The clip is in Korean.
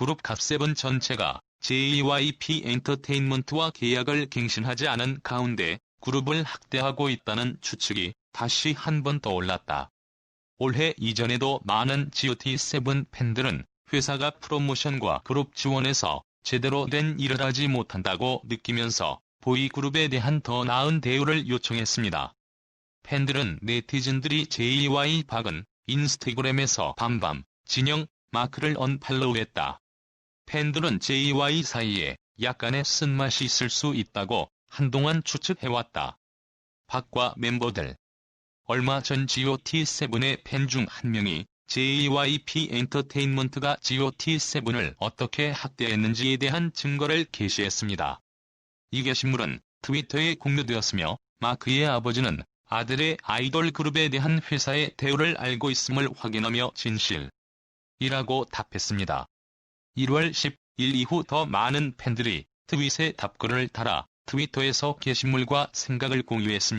그룹 갓세븐 전체가 JYP 엔터테인먼트와 계약을 갱신하지 않은 가운데 그룹을 학대하고 있다는 추측이 다시 한 번 떠올랐다. 올해 이전에도 많은 GOT7 팬들은 회사가 프로모션과 그룹 지원에서 제대로 된 일을 하지 못한다고 느끼면서 보이그룹에 대한 더 나은 대우를 요청했습니다. 팬들은 네티즌들이 JY 박은 인스타그램에서 밤밤, 진영, 마크를 언팔로우했다. 팬들은 JY 사이에 약간의 쓴맛이 있을 수 있다고 한동안 추측해왔다. 박과 멤버들 얼마 전 GOT7의 팬 중 한 명이 JYP 엔터테인먼트가 GOT7을 어떻게 학대했는지에 대한 증거를 게시했습니다. 이 게시물은 트위터에 공유되었으며 마크의 아버지는 아들의 아이돌 그룹에 대한 회사의 대우를 알고 있음을 확인하며 진실 이라고 답했습니다. 1월 10일 이후 더 많은 팬들이 트윗에 답글을 달아 트위터에서 게시물과 생각을 공유했습니다.